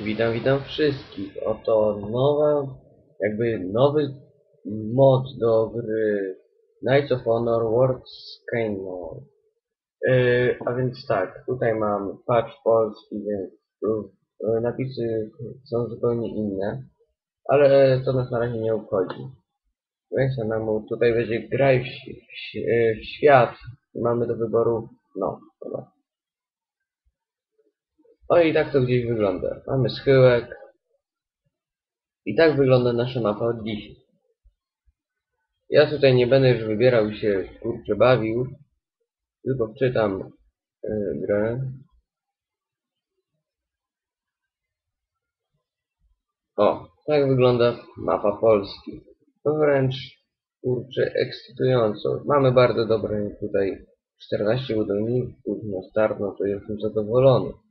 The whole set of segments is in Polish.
Witam, witam wszystkich. Oto nowa, jakby nowy mod do gry Knights of Honor World Skyno. Yy, a więc tak, tutaj mam patch polski, więc yy, napisy są zupełnie inne, ale to nas na razie nie obchodzi. Weź samemu, tutaj będzie graj w, w, w świat. Mamy do wyboru, no, dobra. O i tak to gdzieś wygląda. Mamy schyłek. I tak wygląda nasza mapa od dziś. Ja tutaj nie będę już wybierał się kurczę bawił. Tylko wczytam yy, grę. O, tak wygląda mapa Polski. To wręcz kurczę ekscytująco. Mamy bardzo dobre tutaj 14 budowników na no to jestem zadowolony.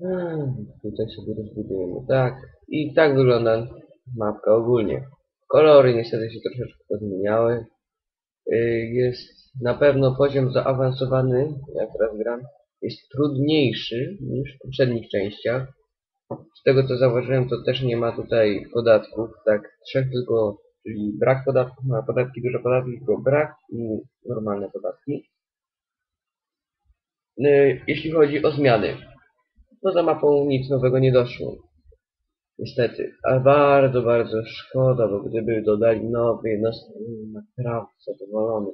Hmm, Tutaj sobie rozbudujemy tak. I tak wygląda mapka ogólnie. Kolory niestety się troszeczkę pozmieniały. Yy, Jest na pewno poziom zaawansowany, jak teraz gram, jest trudniejszy niż w poprzednich częściach. Z tego co zauważyłem, to też nie ma tutaj podatków, tak, trzech tylko, czyli brak podatków, ma podatki, duże podatki, tylko brak i normalne podatki. Yy, Jeśli chodzi o zmiany, Poza mapą nic nowego nie doszło. Niestety. A bardzo, bardzo szkoda, bo gdyby dodali nowy, jednostronny, naprawdę zadowolony.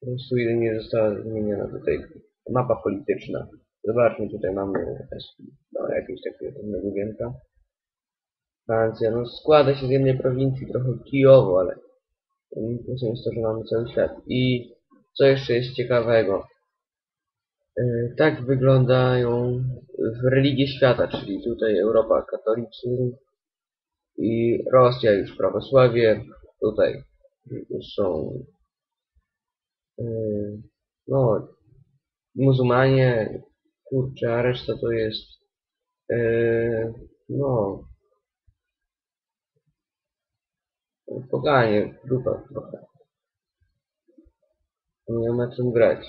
Po prostu jedynie została zmieniona tutaj mapa polityczna. Zobaczmy, tutaj mamy no, jakieś takie wygienka. Francja, no składa się z jednej prowincji, trochę Kijowo, ale plusem jest to, że mamy cały świat. I co jeszcze jest ciekawego? E, Tak wyglądają w religie świata, czyli tutaj Europa katolicyzm i Rosja już prawosławie. Tutaj są e, no muzułmanie, kurczę, a reszta to jest e, no poganie, grupa trochę. Nie ma czym grać.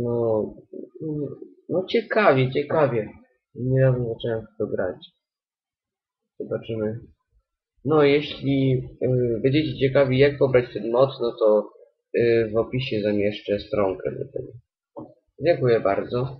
No, no ciekawie, ciekawie. Niedawno zacząłem w to grać. Zobaczymy. No, jeśli y, będziecie ciekawi, jak pobrać ten mod, no to y, w opisie zamieszczę stronkę do tego. Dziękuję bardzo.